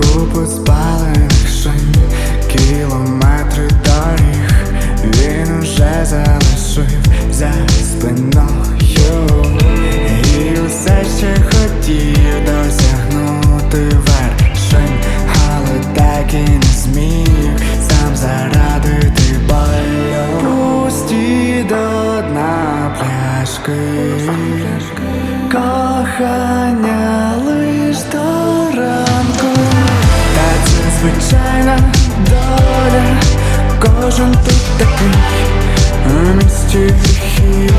Купу спалених шин, кілометри доріг, він уже залишив за спиною. І все ще хотів досягнути вершин, але так і не зміг. Сам зарадити болю. Пусті до дна пляшки. Кохання. Кожен тут такий у місті гріхів.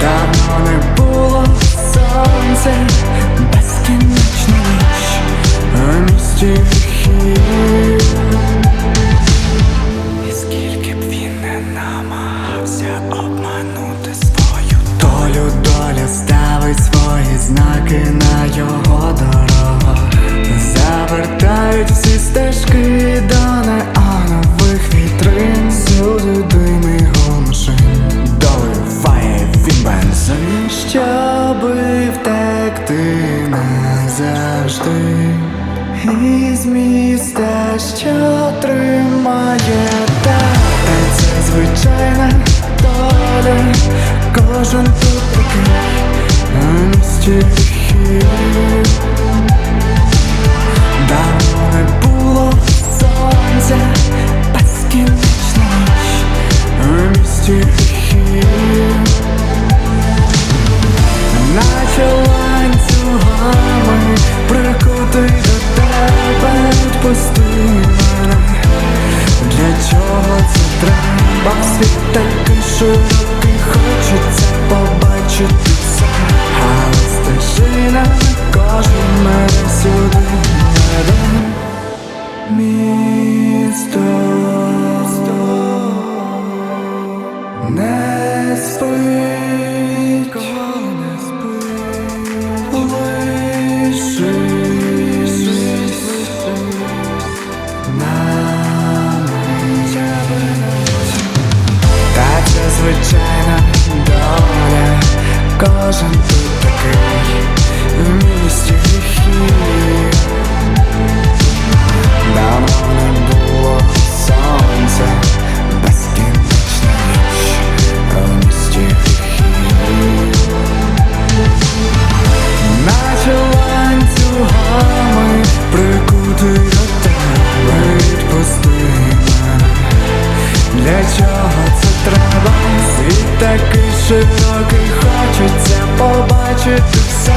Давно не було сонця, безкінечна ніч місті гріхів. І скільки б він не намагався обманути свою долю, доля ставить свої знаки на його дорогах назавжди із міста, що тримає Та це звичайна доля, кожен тут такий місті гріхів Світ такий широкий, хочеться побачити все. Але стежина кожен звичайна доля, кожен тут такий в місті гріхів. Давно не було сонця, безкінечна ніч у місті гріхів. Наче ланцюгами прикутий до тебе, відпусти мене. Для чого такий широкий, хочеться побачити все,